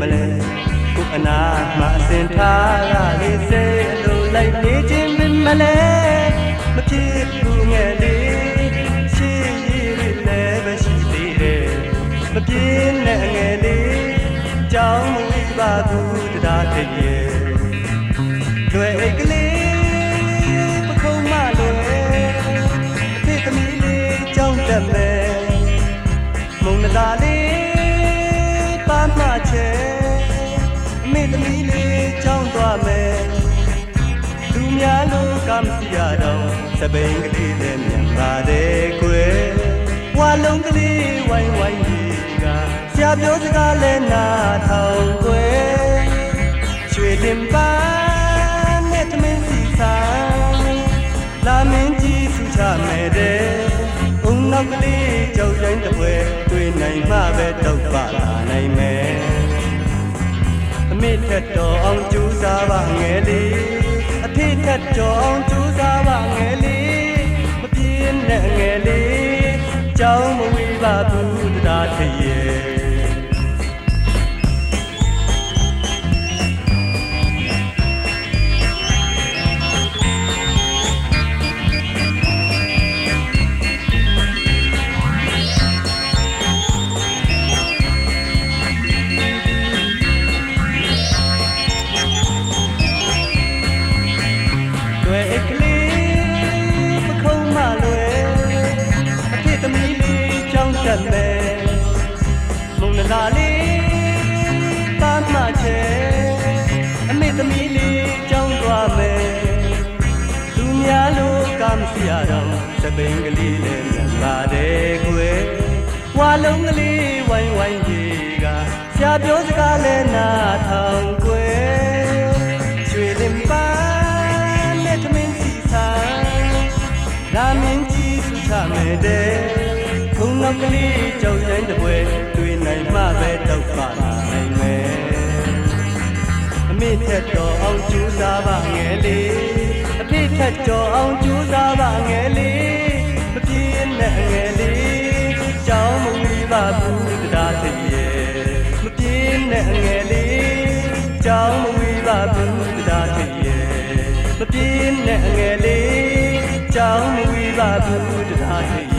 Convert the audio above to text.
မလဲကိုအနာမအစင်ထားရလေးစိတ်အလိုလိုက်နေခြင်းပင်မလဲမဖြစ်ဘူးငယ်လေးရှိရည်လည်းပဲရှိသေးတယ်မပြင်းနဲ့ငယ်လေးကြောင်းမဝိပါဘူးတရားတည်းရဲ့တွေ့အိတ်ကလေးပခုံးမလွယ်အဖေသမီးလေးကြောင်းတက်မယ်မုံနလာလေး သမီးလေးကြောင်းသွားမယ်သူများလိုကမစီရတော့စပိန်ကလေးလည်းမြန်ပါတယ်ကွယ်ဝါလုံးကလေးဝိုင်းဝိုင်းကြီးကဆရာပြောစကားလည်းနားထောင်ကွယ်ရွှေတင်ပန်းနဲ့သမင်းစီဆိုင်လာမင်းကြီးဖူချမယ်တဲ့ုံနောက်ကလေးကြောက်တိုင်းတစ်ပွဲတွေ့နိုင်မှပဲတော့ပါလာနိုင်မယ်အ မေထက်တော်အောင်ကြိုးစားပါငယ်လေးအဖေထက်တော်အောင်ကြိုးစားပါငယ်လေးမပြင်းနဲ့ငယ်လေးကြောင်းမဝေးပါဘူးတရားထရဲ့ မုံနလာလေးပန်းမချဲအမေသမီးလေးကြောင်းသွားမယ်သူများလိုကမစီရတော့စပိန်ကလေးလည်းမြန်ပါတယ်ကွယ်ဝါလုံးကလေးဝိုင်းဝိုင်းကြီးကဆရာပြောစကားလည်းနားထောင်ကွယ်ရွှေလင်ပန်းနဲ့သမင်းစီဆိုင်လာမင်းကြီးသူချမယ်တဲ့ခုံနောက်ကလေးကြောက်ရင်တပွဲ အမေထက်တော်အောင်ကြိုးစားပါငယ်လေးအဖေထက်တော်အောင်ကြိုးစားပါငယ်လေးမပြင်းနဲ့ငယ်လေးကြောင်းမဝီပါဘူးတရားတည်းရဲ့မပြင်းနဲ့ငယ်လေးကြောင်းမဝီပါဘူးတရားတည်းရဲ့မပြင်းနဲ့ငယ်လေးကြောင်းမဝီပါဘူးတရားတည်း